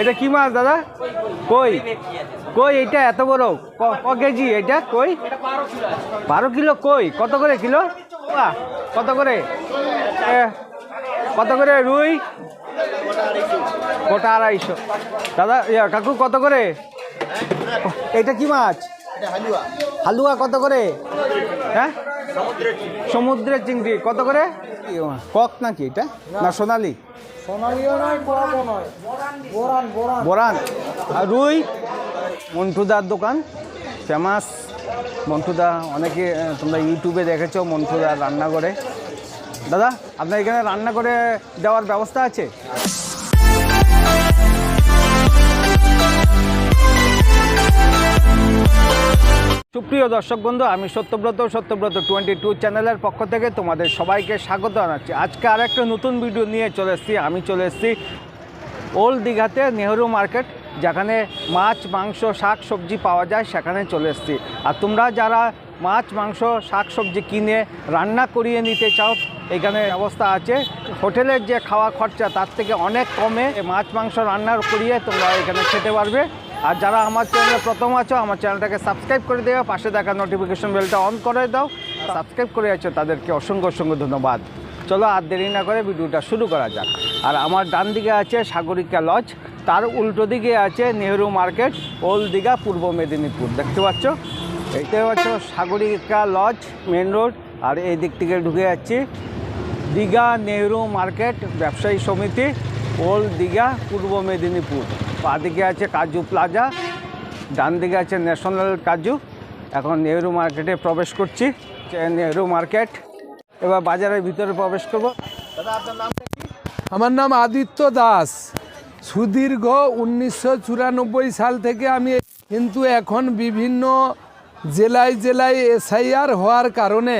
এটা কি মাছ দাদা? কই? কই এটা এত বড়? ক- কেজি এটা কই? বারো কিলো কই? কত করে কিলো? কত করে? কত করে রুই? গোটা আড়াইশো। দাদা ইয়া, কাকু কত করে? এটা কি মাছ? হালুয়া। কত করে? হ্যাঁ? সমুদ্রের চিংড়ি। কত করে? কক নাকি এটা? না সোনালি? সোনালিও বরান আর রুই, মন্টুদার দোকান। ফেমাস মন্টুদা, অনেকে তোমরা ইউটিউবে দেখেছ মন্টুদা রান্না করে দাদা, আপনার এখানে রান্না করে দেওয়ার ব্যবস্থা আছে? সুপ্রিয় দর্শক বন্ধু, আমি সত্যব্রত সত্যব্রত টোয়েন্টি টু চ্যানেলের পক্ষ থেকে তোমাদের সবাইকে স্বাগত জানাচ্ছি। আজকে আর একটা নতুন ভিডিও নিয়ে চলে এসেছি। আমি চলে এসেছি ওল্ড দীঘাতে নেহরু মার্কেট, যেখানে মাছ, মাংস, শাক, সবজি পাওয়া যায়, সেখানে চলে এসেছি। আর তোমরা যারা মাছ, মাংস, শাক, সবজি কিনে রান্না করিয়ে নিতে চাও, এখানে ব্যবস্থা আছে। হোটেলের যে খাওয়া খরচা, তার থেকে অনেক কমে মাছ, মাংস রান্না করিয়ে তোমরা এখানে খেতে পারবে। আর যারা আমার চ্যানেলে প্রথম আছো, আমার চ্যানেলটাকে সাবস্ক্রাইব করে দেওয়া পাশে দেখা নোটিফিকেশন বেলটা অন করে দাও, সাবস্ক্রাইব করে আছো, তাদেরকে অসংখ্য অসংখ্য ধন্যবাদ। চলো আর দেরি না করে ভিডিওটা শুরু করা যাক। আর আমার ডান দিকে আছে সাগরিকা লজ তার উল্টো দিকে আছে নেহরু মার্কেট ওল্ড দীঘা, পূর্ব মেদিনীপুর। দেখতে পাচ্ছ? দেখতে পাচ্ছ সাগরিকা লজ মেন রোড আর এই দিক থেকে ঢুকে যাচ্ছি। দীঘা, নেহরু মার্কেট ব্যবসায়ী সমিতি ওল্ড দীঘা, পূর্ব মেদিনীপুর। বাদিকে আছে কাজু প্লাজা ডান দিকে আছে ন্যাশনাল কাজু। এখন নেহরু মার্কেটে প্রবেশ করছি নেহরু মার্কেট এবার বাজারের ভিতরে প্রবেশ করব। আমার নাম আদিত্য দাস। সুদীর্ঘ উনিশশো চুরানব্বই সাল থেকে আমি কিন্তু এখন বিভিন্ন জেলায় জেলায় এসআইআর হওয়ার কারণে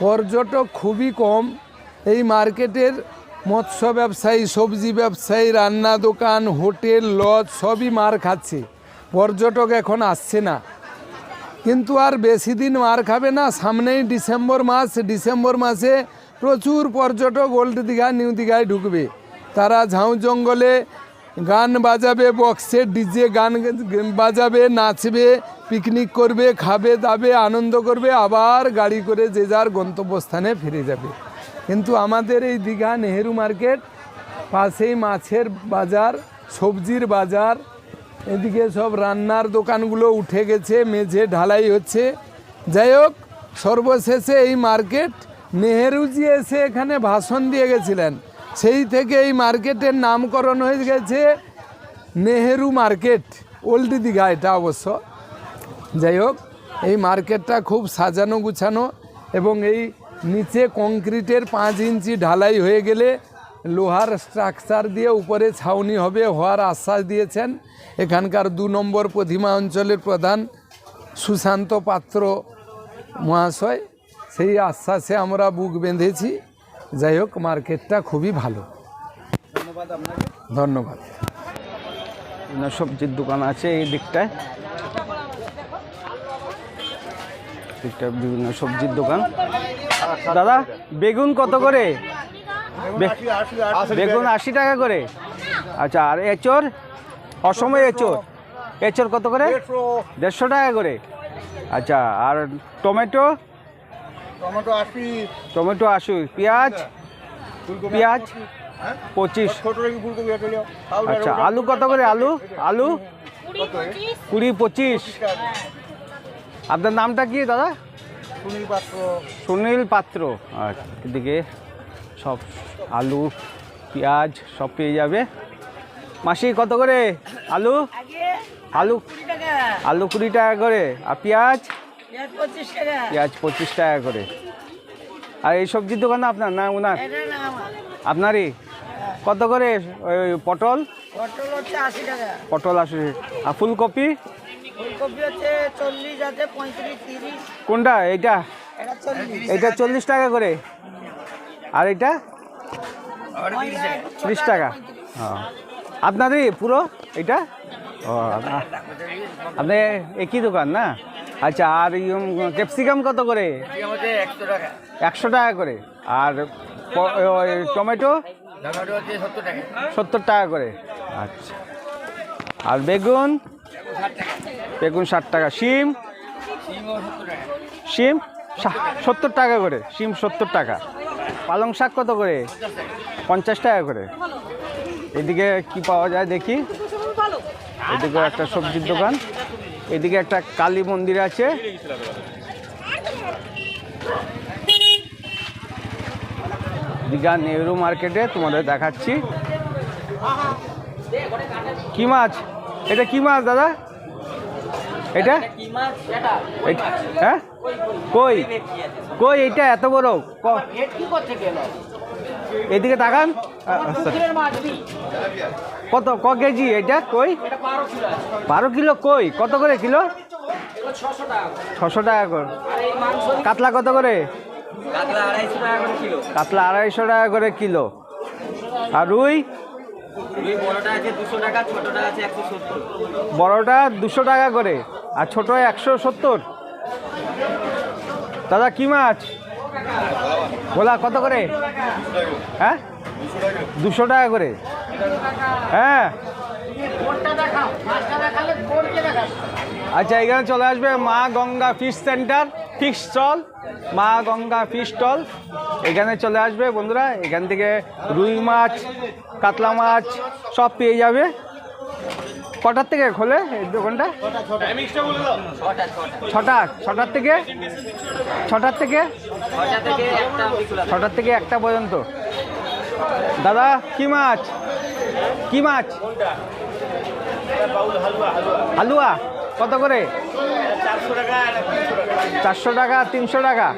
পর্যটক খুবই কম। এই মার্কেটের মৎস্য ব্যবসায়ী, সবজি ব্যবসায়ী, রান্না দোকান, হোটেল, লজ সবই মার খাচ্ছে। পর্যটক এখন আসছে না। কিন্তু আর বেশি দিন মার খাবে না। সামনেই ডিসেম্বর মাস। ডিসেম্বর মাসে প্রচুর পর্যটক ওল্ড দীঘা, নিউ দীঘায় ঢুকবে। তারা ঝাউ জঙ্গলে গান বাজাবে, বক্সে ডিজে গান বাজাবে, নাচবে, পিকনিক করবে, খাবে, দাবে, আনন্দ করবে, আবার গাড়ি করে যে যার গন্তব্যস্থানে ফিরে যাবে। কিন্তু আমাদের এই দীঘা নেহেরু মার্কেট, পাশেই মাছের বাজার, সবজির বাজার, এদিকে সব রান্নার দোকানগুলো উঠে গেছে, মেঝে ঢালাই হচ্ছে। যাই হোক, সর্বশেষে এই মার্কেট নেহেরুজি এসে এখানে ভাষণ দিয়ে গেছিলেন। সেই থেকে এই মার্কেটের নামকরণ হয়ে গেছে নেহেরু মার্কেট, ওল্ড দীঘা এটা অবশ্য। যাই হোক, এই মার্কেটটা খুব সাজানো গুছানো এবং এই নিচে কংক্রিটের পাঁচ ইঞ্চি ঢালাই হয়ে গেলে লোহার স্ট্রাকচার দিয়ে উপরে ছাউনি হবে হওয়ার আশ্বাস দিয়েছেন। এখানকার দু নম্বর প্রতিমা অঞ্চলের প্রধান সুশান্ত পাত্র মহাশয়। সেই আশ্বাসে আমরা বুক বেঁধেছি। যাই হোক মার্কেটটা খুবই ভালো। ধন্যবাদ আপনাকে। ধন্যবাদ। সবজির দোকান আছে এই দিকটায়। দিকটা বিভিন্ন সবজির দোকান। দাদা বেগুন কত করে? বেগুন আশি টাকা করে। আচ্ছা আর এচোর? অসময় এচোর। এচোর কত করে? দেড়শো। টাকা করে। আচ্ছা আর টমেটো? টমেটো আশি। টমেটো আশি। পেঁয়াজ? পেঁয়াজ? হ্যাঁ? পঁচিশ। আচ্ছা আলু কত করে? আলু? আলু? কুড়ি পঁচিশ। আপনার নামটা কি দাদা? সুনীল পাত্র। সুনীল পাত্র আচ্ছা এদিকে সব আলু পেঁয়াজ সব পেয়ে যাবে। মাসি কত করে? আলু? আলু আলু কুড়ি টাকা। করে। আর পেঁয়াজ? পেঁয়াজ পঁচিশ টাকা। করে। আর এই সবজির দোকান আপনার না ওনার আপনারই? কত করে? ওই পটল? পটল হচ্ছে আশি টাকা। পটল আসে আর ফুলকপি? ফুলকপি হচ্ছে চল্লিশ আছে পঁয়ত্রিশ তিরিশ। কোনটা? এইটা? এটা চল্লিশ। এটা চল্লিশ টাকা করে। আর এটা ত্রিশ টাকা। ও। আপনারই পুরো? এটা ও আপনা- একই দোকান না? আচ্ছা আর ক্যাপসিকাম কত করে? একশো টাকা করে। আর টমেটো? সত্তর টাকা করে। আচ্ছা। আর বেগুন? বেগুন ষাট টাকা, শিম? শিম সত্তর টাকা করে, শিম সত্তর টাকা। পালং শাক কত করে? পঞ্চাশ টাকা করে। এদিকে কি পাওয়া যায় দেখি? এদিকে একটা সবজির দোকান, এদিকে একটা কালী মন্দির আছে। দীঘা নেহরু মার্কেটে তোমাদের দেখাচ্ছি। কি মাছ? এটা কি মাছ দাদা? এটা? এটা- হ্যাঁ? কই? কই এটা এত বড়? ক- এদিকে তাকান। কত? ক কেজি এটা কই? বারো কিলো কই? কত করে কিলো? ছশো টাকা করে। কাতলা কত করে? কাতলা আড়াইশো টাকা করে কিলো। আর রুই? বড়টা দুশো টাকা করে। আর ছোট একশো সত্তর। দাদা, কি মাছ? ভোলা, কত করে? হ্যাঁ? দুশো টাকা করে। হ্যাঁ? আচ্ছা এখানে চলে আসবে Maa Ganga fish centre. Fish stall. Maa Ganga fish stall. এখানে চলে আসবে বন্ধুরা, এখান থেকে রুই মাছ, কাতলা মাছ সব পেয়ে যাবে। কটার থেকে খোলে দোকানটা? ছটা, ছটার থেকে? ছটার থেকে? ছটার থেকে একটা পর্যন্ত। দাদা, কি মাছ? কি মাছ? হালুয়া, কত করে? চারশো টাকা, তিনশো টাকা।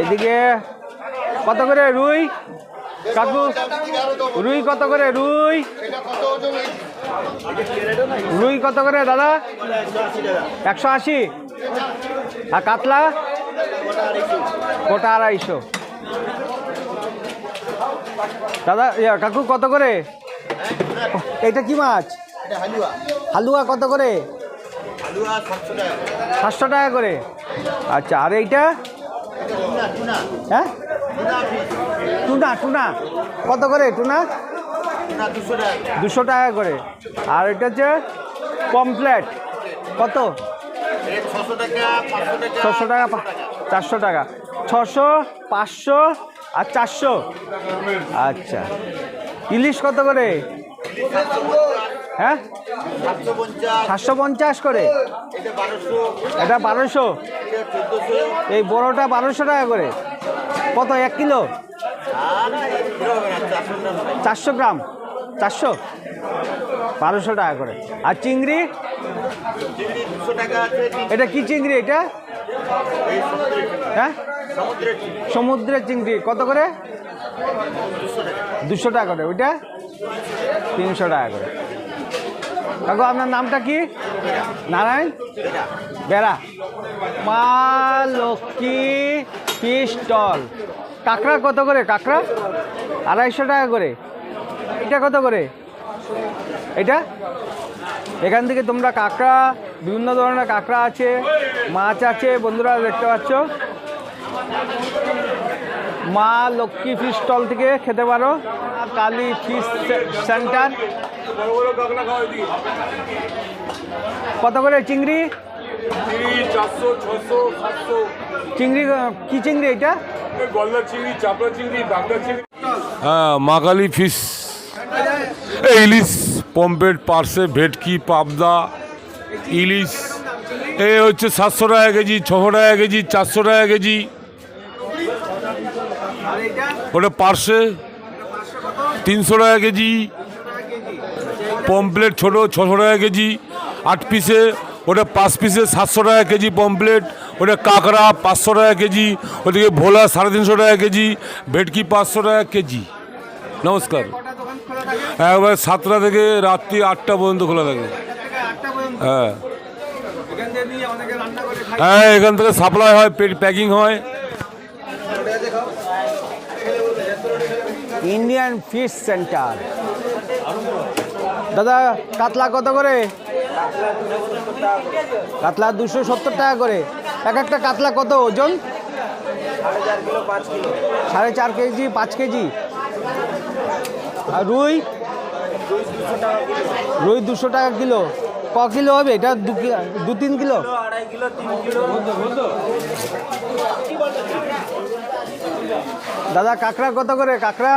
এদিকে কত করে রুই? কাকু রুই কত করে রুই? রুই কত করে দাদা? একশো আশি। আর কাতলা? গোটা আড়াইশো। দাদা ইয়া, কাকু কত করে? এটা কি মাছ? হালুয়া কত করে? সাতশো টাকা। করে আচ্ছা আর এইটা? হ্যাঁ? Tuna tuna. কত করে টুনা? দুশো টাকা করে। আর এটা হচ্ছে পমপ্লেট কত? ছশো টাকা চারশো টাকা। ছশো, পাঁচশো আর চারশো। আচ্ছা। ইলিশ কত করে? হ্যাঁ? সাতশো পঞ্চাশ করে। এটা বারোশো। এই বড়টা বারোশো টাকা করে। কত, এক কিলো? চারশো গ্রাম। চারশো? বারোশো টাকা করে। আর চিংড়ি? এটা কি চিংড়ি এটা? হ্যাঁ? সমুদ্রের চিংড়ি। কত করে? দুশো টাকা করে। ওইটা? তিনশো টাকা করে। কাকু, আপনার নামটা কি? নারায়ণ? বেড়া। মা লক্ষ্মী পিস্টল কাঁকড়া কত করে, কাঁকড়া? আড়াইশো টাকা করে। এটা কত করে? এটা? এখান থেকে তোমরা কাঁকড়া, বিভিন্ন ধরনের কাঁকড়া আছে, মাছ আছে, বন্ধুরা দেখতে পাচ্ছ। মা লক্ষ্মী ফিশ স্টল থেকে খেতে পারো। কালী ফিশ সেন্টার কত করে চিংড়ি? চারশো ছশো সাতশো। চিংড়ি কি চিংড়ি এটা গলদা চিংড়ি চাপড়া চিংড়ি বাগদা চিংড়ি। হ্যাঁ মাকালি ফিশ ইলিশ পম্পেট পার্সে ভেটকি পাবদা ইলিশ। এ হচ্ছে সাতশো টাকা কেজি ছশো টাকা কেজি চারশো টাকা কেজি। ওটা পার্সে তিনশো টাকা কেজি। পমপ্লেট ছোট ছশো টাকা কেজি। আট পিসে ওটা পাঁচ পিসে সাতশো টাকা কেজি পমপ্লেট ওটা কাঁকড়া পাঁচশো টাকা কেজি, ওদিকে ভোলা সাড়ে তিনশো টাকা কেজি, ভেটকি পাঁচশো টাকা কেজি। নমস্কার। একবার সাতটা থেকে রাত্রি আটটা পর্যন্ত খোলা থাকে। হ্যাঁ। হ্যাঁ এখান থেকে সাপ্লাই হয় প্যাকিং হয়। Indian fish centre. দাদা, কাতলা কত করে? কাতলা দুশো সত্তর টাকা করে। এক একটা কাতলা কত ওজন? সাড়ে চার কেজি, পাঁচ কেজি। আর রুই? রুই দুশো টাকা কিলো। ক কিলো হবে? এটা দু তিন কিলো? দাদা, কাঁকড়া কত করে? কাঁকড়া?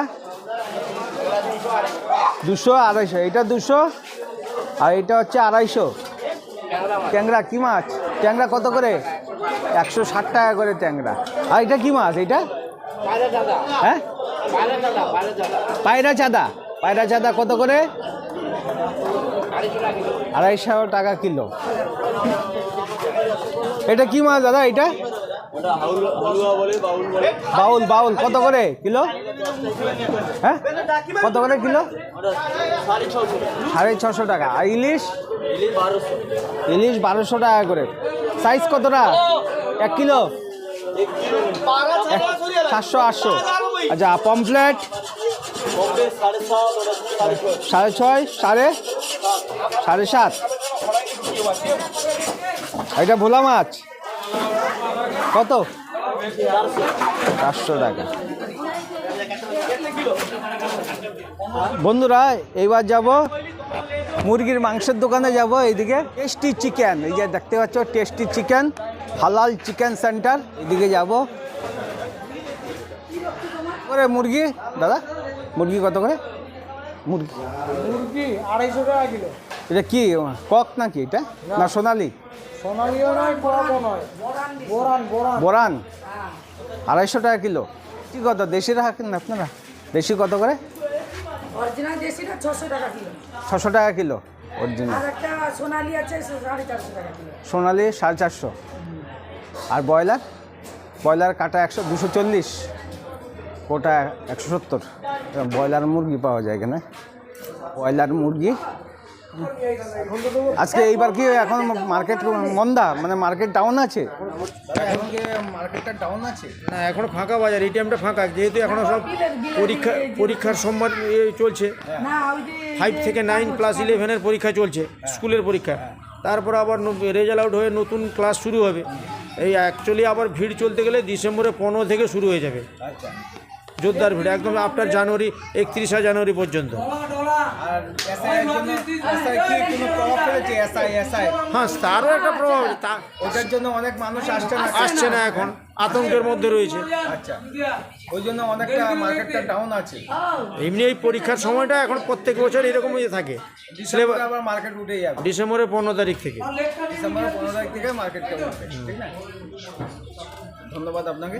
দুশো আড়াইশো। এটা দুশো? আর এটা হচ্ছে আড়াইশো। ট্যাংরা, কি মাছ? ট্যাংরা কত করে? একশো ষাট টাকা করে ট্যাংরা। আর এটা কি মাছ এটা? হ্যাঁ? পায়রা চাঁদা। পায়রা চাঁদা কত করে? আড়াইশো টাকা কিলো। এটা কি মাছ দাদা এটা? বাউল বাউল, কত করে কিলো? হ্যাঁ? কত করে কিলো? সাড়ে ছশো টাকা। আর ইলিশ? ইলিশ বারোশো। টাকা করে। সাইজ কতটা? এক কিলো? সাতশো আটশো। আচ্ছা পমফ্লেট? সাড়ে ছয়, সাড়ে? সাড়ে সাত। এটা ভোলা মাছ? কত? চারশো টাকা। বন্ধুরা, এইবার যাব মুরগির মাংসের দোকানে যাব, এইদিকে। টেস্টি চিকেন এই যে দেখতে পাচ্ছ tasty chicken halal chicken centre এদিকে যাব। করে মুরগি দাদা মুরগি কত করে? মুরগি। মুরগি আড়াইশো টাকা কিলো। এটা কি কক নাকি এটা? না। সোনালি? বোরান আড়াইশো টাকা কিলো। কি কত দেশি রাখেন না আপনারা? দেশি কত করে? অরিজিনাল দেশিটা ছশো টাকা কিলো। ছশো টাকা কিলো। অরিজিনাল সোনালি আছে সাড়ে চারশো সোনালি সাড়ে চারশো। আর ব্রয়লার? ব্রয়লার কাটা একশো দুশো চল্লিশ। কোটা একশো সত্তর। ব্রয়লার মুরগি পাওয়া যায় এখানে। ব্রয়লার মুরগি আজকে এইবার কি এখন মার্কেট মন্দা? মানে মার্কেট ডাউন আছে? এখন কি মার্কেটটা ডাউন আছে না, এখন ফাঁকা বাজার এই টাইমটা ফাঁকা, যেহেতু এখনও সব পরীক্ষা, পরীক্ষার সম্মান চলছে। ফাইভ থেকে নাইন ক্লাস ইলেভেনের পরীক্ষা চলছে স্কুলের পরীক্ষা। তারপর আবার রেজাল্ট আউট হয়ে নতুন ক্লাস শুরু হবে। এই অ্যাকচুয়ালি আবার ভিড় চলতে গেলে ডিসেম্বরে পনেরো থেকে শুরু হয়ে যাবে। জোরদার ভিড় একদম আফটার জানুয়ারি একত্রিশে জানুয়ারি পর্যন্ত। আর এসআই এর জন্য এসআই কি কোনো প্রভাব ফেলেছে এসআই এসআই হ্যাঁ তারও একটা প্রভাব তা ওটার জন্য অনেক মানুষ আসছে না আসছে না এখন আতঙ্কের মধ্যে রয়েছে। আচ্ছা ওই জন্য অনেকটা মার্কেটটা ডাউন আছে এমনি এই পরীক্ষার সময়টা এখন প্রত্যেক বছর এরকম ইয়ে থাকে সিলেবাস আবার মার্কেট উঠে যাবে। ডিসেম্বরের পনেরো তারিখ থেকে। ডিসেম্বরের পনেরো তারিখ থেকে মার্কেটটা উঠবে ঠিক না? ধন্যবাদ আপনাকে।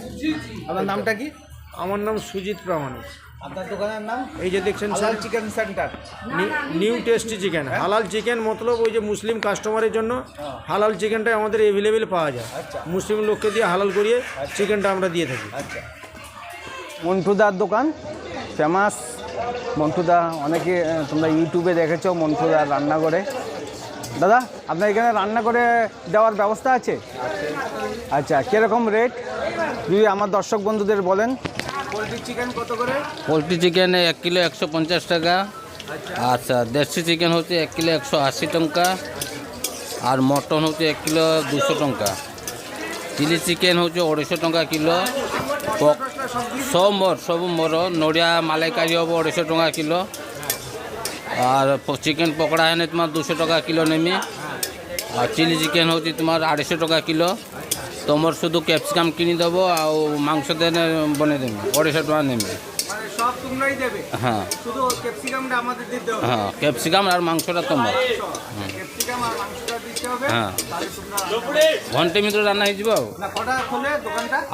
আপনার নামটা কি? আমার নাম সুজিত প্রামাণিক। আপনার দোকানের নাম? এই যে দেখছেন halal sir chicken centre new tasty chicken halal chicken মতলব ওই যে মুসলিম কাস্টমারের জন্য হালাল চিকেনটাই আমাদের অ্যাভেলেবেল পাওয়া যায়। আচ্ছা। মুসলিম লোককে দিয়ে হালাল করিয়ে চিকেনটা আমরা দিয়ে থাকি। আচ্ছা। মন্টুদার দোকান ফেমাস মন্টুদা অনেকে তোমরা ইউটিউবে দেখেছ মন্টুদা রান্না করে দাদা আপনার এখানে রান্না করে দেওয়ার ব্যবস্থা আছে? আচ্ছা কীরকম রেট যদি আমার দর্শক বন্ধুদের বলেন। পোলট্রি চিকেন কত করে? পোলট্রি চিকেন এক কিলো একশো পঞ্চাশ টাকা। আচ্ছা দেশি চিকেন হচ্ছে এক কিলো একশো আশি টাকা। আর মটন হচ্ছে এক কিলো দুশো টাকা। চিলি চিকেন হচ্ছে অড়াইশো টাকা কিলো। সব মর সব মর নড়িয়া মালাইকারি হব অড়াইশো টাকা কিলো। আর চিকেন পকোড়া এনে তোমার দুশো টাকা কিলো নেমে। আর চিলি চিকেন হচ্ছে তোমার আড়াইশো টাকা কিলো। তোমার শুধু ক্যাপসিকাম কিনে দেবো আর মাংস দেনে বনে দেবে আড়াইশো টাকা নেমে। হ্যাঁ।, হ্যাঁ, হ্যাঁ। ঘন্টে ভিতরে রান্না হয়ে যাব।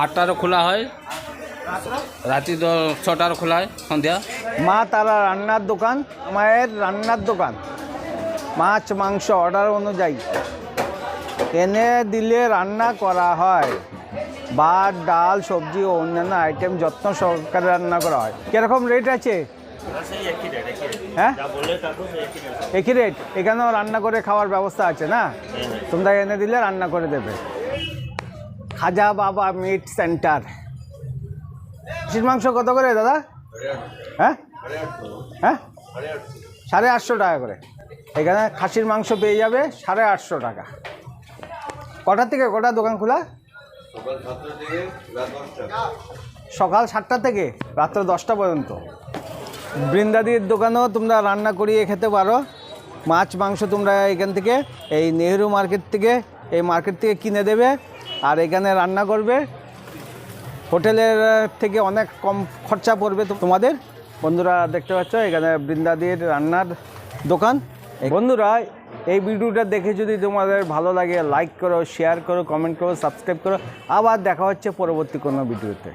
আটটারও খোলা হয়। রাতি ছটার খোলা সন্ধ্যা। মা তারা রান্নার দোকান, মায়ের রান্নার দোকান। মাছ, মাংস অর্ডার অনুযায়ী। এনে দিলে রান্না করা হয়। ভাত, ডাল, সবজি ও অন্যান্য আইটেম যত্ন সহকারে রান্না করা হয়। কীরকম রেট আছে? হ্যাঁ? একই রেট এখানেও রান্না করে খাওয়ার ব্যবস্থা আছে না? তোমরা এনে দিলে রান্না করে দেবে। খাজা বাবা মিট সেন্টার খাসির মাংস কত করে দাদা? হ্যাঁ? হ্যাঁ? সাড়ে আটশো টাকা করে। এখানে খাসির মাংস পেয়ে যাবে সাড়ে আটশো টাকা। কটার থেকে কটা দোকান খোলা? সকাল সাতটা থেকে রাত্র দশটা পর্যন্ত। বৃন্দাদির দোকানেও তোমরা রান্না করিয়ে খেতে পারো। মাছ, মাংস তোমরা এখান থেকে, এই নেহেরু মার্কেট থেকে, এই মার্কেট থেকে কিনে দেবে। আর এখানে রান্না করবে হোটেলের থেকে অনেক কম খরচা পড়বে তো তোমাদের? বন্ধুরা দেখতে পাচ্ছ এখানে বৃন্দাদির রান্নার দোকান। বন্ধুরা এই ভিডিওটা দেখে যদি তোমাদের ভালো লাগে লাইক করো শেয়ার করো কমেন্ট করো সাবস্ক্রাইব করো। আবার দেখা হচ্ছে পরবর্তী কোনো ভিডিওতে।